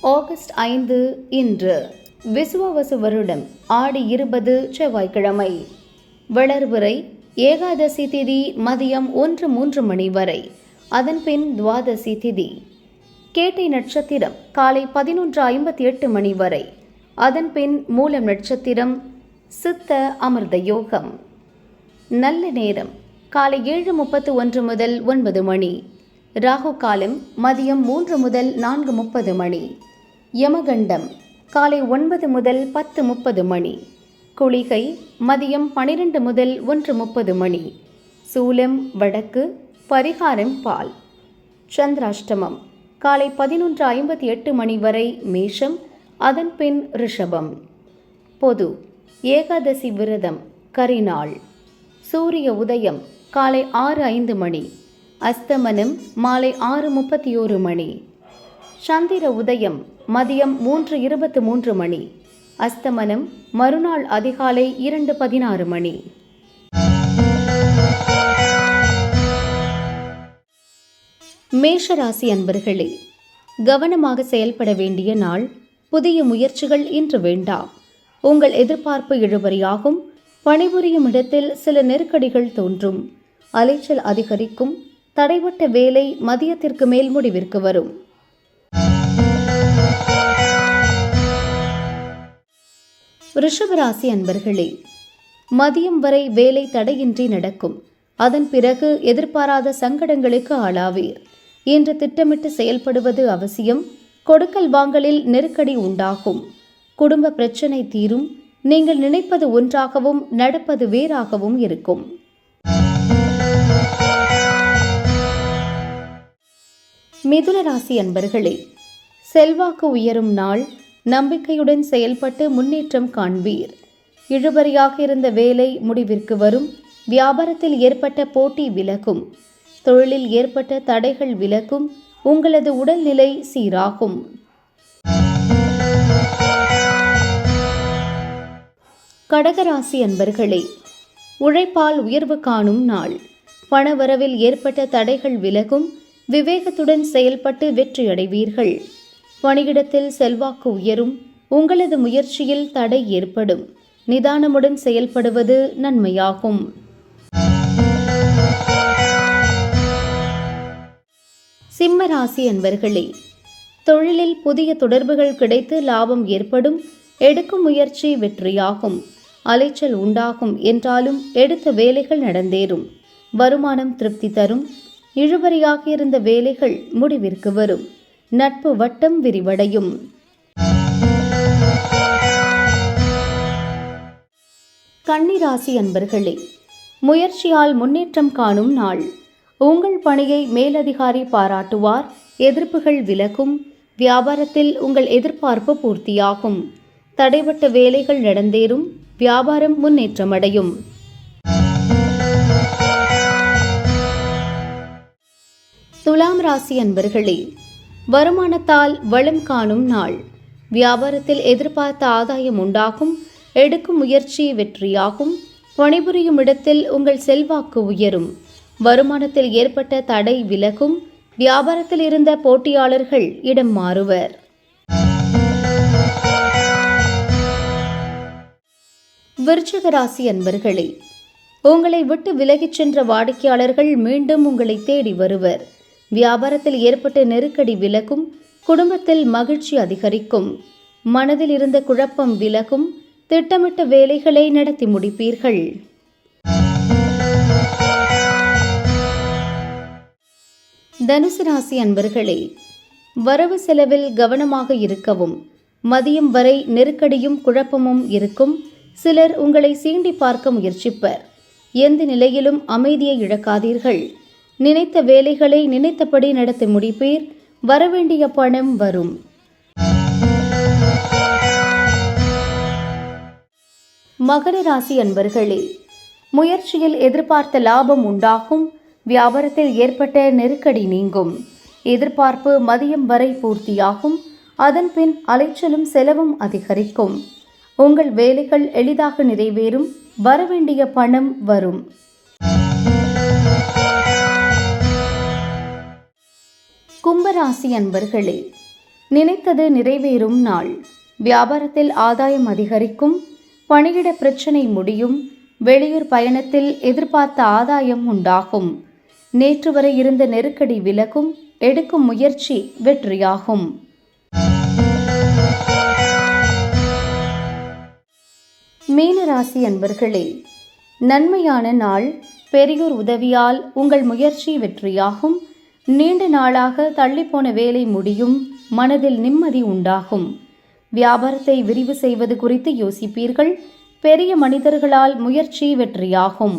August ஐந்து இன்று விசுவவசு வருடம் ஆடி இருபது செவ்வாய்க்கிழமை. வளர்வுரை ஏகாதசி திதி மதியம் ஒன்று மூன்று மணி வரை. அதன்பின் துவாதசி திதி. கேட்டை நட்சத்திரம் காலை பதினொன்று ஐம்பத்தி எட்டு மணி வரை. அதன்பின் மூலம் நட்சத்திரம் சித்த அமிர்த யோகம். நல்ல நேரம் காலை ஏழு முப்பத்து ஒன்று முதல் ஒன்பது மணி. ராகு காலம் மதியம் மூன்று முதல் நான்கு முப்பது மணி. யமகண்டம் காலை ஒன்பது முதல் பத்து முப்பது மணி. குளிகை மதியம் பனிரெண்டு முதல் ஒன்று முப்பது மணி. சூலம் வடக்கு பரிகாரம் பால். சந்திராஷ்டமம் காலை பதினொன்று ஐம்பத்தி எட்டு மணி வரை மேஷம் அதன் பின் ரிஷபம். பொது ஏகாதசி விரதம் கரிநாள். சூரிய உதயம் காலை ஆறு ஐந்து மணி. அஸ்தமனம் மாலை ஆறு முப்பத்தி ஓரு மணி. சந்திர உதயம் மதியம் மூன்று இருபத்து மூன்று மணி. அஸ்தமனம் மறுநாள் அதிகாலை இரண்டு பதினாறு மணி. மேஷராசி அன்பர்களே கவனமாக செயல்பட வேண்டிய நாள் புதிய முயற்சிகள் இன்று வேண்டாம். உங்கள் எதிர்பார்ப்பு இழுபறியாகும் பணிபுரியும் இடத்தில் சில நெருக்கடிகள் தோன்றும். அலைச்சல் அதிகரிக்கும் தடைபட்ட வேலை மதியத்திற்கு மேல் முடிவிற்கு வரும். ரிஷபராசி அன்பர்களே மதியம் வரை வேலை தடையின்றி நடக்கும். அதன் பிறகு எதிர்பாராத சங்கடங்களுக்கு ஆளாவீர். என்று திட்டமிட்டு செயல்படுவது அவசியம். கொடுக்கல் வாங்கலில் நெருக்கடி உண்டாகும். குடும்ப பிரச்சனை தீரும். நீங்கள் நினைப்பது ஒன்றாகவும் நடப்பது வேறாகவும் இருக்கும். மிதுன ராசி அன்பர்களே செல்வாக்கு உயரும் நாள். நம்பிக்கையுடன் செயல்பட்டு முன்னேற்றம் காண்பீர். இழுபறியாக இருந்த வேலை முடிவிற்கு வரும். வியாபாரத்தில் ஏற்பட்ட போட்டி விலகும். தொழிலில் ஏற்பட்ட தடைகள் விலகும். உங்களது உடல்நிலை சீராகும். கடகராசி அன்பர்களே உழைப்பால் உயர்வு காணும் நாள். பணவரவில் ஏற்பட்ட தடைகள் விலகும். விவேகத்துடன் செயல்பட்டு வெற்றியடைவீர்கள். பணியிடத்தில் செல்வாக்கு உயரும். உங்களது முயற்சியில் தடை ஏற்படும். நிதானமுடன் செயல்படுவது நன்மையாகும். சிம்ம ராசி அன்பர்களே தொழிலில் புதிய தொடர்புகள் கிடைத்து லாபம் ஏற்படும். எடுக்கும் முயற்சி வெற்றியாகும். அலைச்சல் உண்டாகும் என்றாலும் எடுத்த வேலைகள் நடந்தேறும். வருமானம் திருப்தி தரும். இழுபறியாக இருந்த வேலைகள் முடிவிற்கு வரும். நட்பு வட்டம் விரிவடையும். கன்னிராசி அன்பர்களே முயற்சியால் முன்னேற்றம் காணும் நாள். உங்கள் பணியை மேலதிகாரி பாராட்டுவார் எதிர்ப்புகள் விலகும் வியாபாரத்தில் உங்கள் எதிர்பார்ப்பு பூர்த்தியாகும். தடைபட்ட வேலைகள் நடந்தேறும் வியாபாரம் முன்னேற்றமடையும். துலாம் ராசி அன்பர்களே வருமானத்தால் வளம் காணும் நாள். வியாபாரத்தில் எதிர்பார்த்த ஆதாயம் உண்டாகும் எடுக்கும் முயற்சி வெற்றியாகும் பணிபுரியும் இடத்தில் உங்கள் செல்வாக்கு உயரும். வருமானத்தில் ஏற்பட்ட தடை விலகும் வியாபாரத்தில் இருந்த போட்டியாளர்கள் இடம் மாறுவர். விருச்சிக ராசி அன்பர்களே உங்களை விட்டு விலகிச் சென்ற வாடிக்கையாளர்கள் மீண்டும் உங்களை தேடி வருவர். வியாபாரத்தில் ஏற்பட்ட நெருக்கடி விலகும் குடும்பத்தில் மகிழ்ச்சி அதிகரிக்கும். மனதில் இருந்த குழப்பம் விலகும் திட்டமிட்ட வேலைகளை நடத்தி முடிப்பீர்கள். தனுசு ராசி அன்பர்களே வரவு செலவில் கவனமாக இருக்கவும் மதியம் வரை நெருக்கடியும் குழப்பமும் இருக்கும் சிலர் உங்களை சீண்டி பார்க்க முயற்சிப்பர். எந்த நிலையிலும் அமைதியை இழக்காதீர்கள். நினைத்த வேலைகளை நினைத்தபடி நடத்தி முடிப்பீர். வரவேண்டிய பணம் வரும். மகர ராசி அன்பர்களே முயற்சியில் எதிர்பார்த்த லாபம் உண்டாகும். வியாபாரத்தில் ஏற்பட்ட நெருக்கடி நீங்கும். எதிர்பார்ப்பு மதியம் வரை பூர்த்தியாகும். அதன் பின் அலைச்சலும் செலவும் அதிகரிக்கும். உங்கள் வேலைகள் எளிதாக நிறைவேறும். வரவேண்டிய பணம் வரும். கும்பராசி அன்பர்களே நினைத்தது நிறைவேறும் நாள். வியாபாரத்தில் ஆதாயம் அதிகரிக்கும் பணியிட பிரச்சனை முடியும் வெளியூர் பயணத்தில் எதிர்பார்த்த ஆதாயம் உண்டாகும். நேற்று வரை இருந்த நெருக்கடி விலகும் எடுக்கும் முயற்சி வெற்றியாகும். மீனராசி அன்பர்களே நன்மையான நாள் பெரியோர் உதவியால் உங்கள் முயற்சி வெற்றியாகும் நீண்ட நாளாக தள்ளிப்போன வேலை முடியும் மனதில் நிம்மதி உண்டாகும். வியாபாரத்தை விரிவு செய்வது குறித்து யோசிப்பீர்கள் பெரிய மனிதர்களால் முயற்சி வெற்றியாகும்.